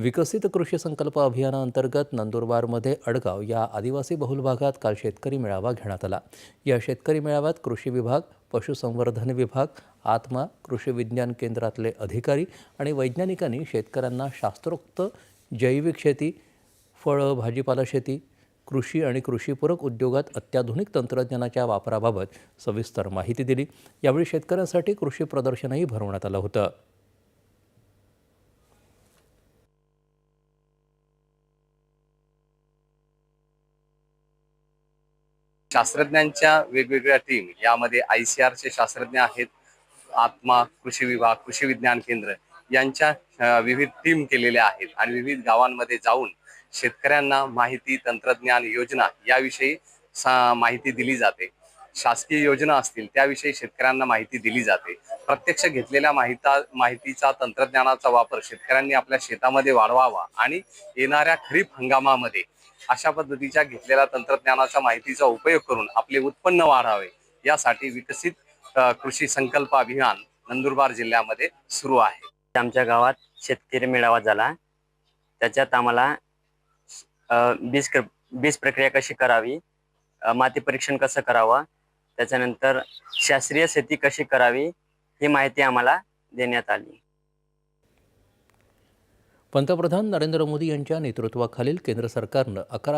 विकसित कृषी संकल्प अभियानाअंतर्गत नंदुरबारमध्ये अडगाव या आदिवासी बहुल भागात काल शेतकरी मेळावा घेण्यात आला. या शेतकरी मेळाव्यात कृषी विभाग पशुसंवर्धन विभाग आत्मा कृषी विज्ञान केंद्रातले अधिकारी आणि वैज्ञानिकांनी शेतकऱ्यांना शास्त्रोक्त जैविक शेती फळं भाजीपाला शेती कृषी आणि कृषीपूरक उद्योगात अत्याधुनिक तंत्रज्ञानाच्या वापराबाबत सविस्तर माहिती दिली. यावेळी शेतकऱ्यांसाठी कृषी प्रदर्शनही भरवण्यात आलं होतं. शास्त्रज्ञांच्या वेगवेगळ्या टीम यामध्ये आय सी आरचे शास्त्रज्ञ आहेत आत्मा कृषी विभाग कृषी विज्ञान केंद्र यांच्या विविध टीम केलेल्या आहेत आणि विविध गावांमध्ये जाऊन शेतकऱ्यांना माहिती तंत्रज्ञान योजना याविषयी सा- माहिती दिली जाते. शासकीय योजना असतील त्याविषयी शेतकऱ्यांना माहिती दिली जाते. प्रत्यक्ष घेतलेल्या माहिता माहितीचा तंत्रज्ञानाचा वापर शेतकऱ्यांनी आपल्या शेतामध्ये वाढवावा आणि येणाऱ्या खरीप हंगामामध्ये अशा पद्धतीच्या घेतलेल्या तंत्रज्ञानाच्या माहितीचा उपयोग करून आपले उत्पन्न वाढावे यासाठी विकसित कृषी संकल्प अभियान नंदुरबार जिल्ह्यामध्ये सुरू आहे. आमच्या गावात शेतकरी मेळावा झाला. त्याच्यात आम्हाला बीज बीज प्रक्रिया कशी करावी माती परीक्षण कसं करावं त्याच्यानंतर शास्त्रीय शेती कशी करावी ही माहिती आम्हाला देण्यात आली. पंतप्रधान नरेंद्र मोदी यांच्या नेतृत्वाखालील केंद्र सरकारनं अकरा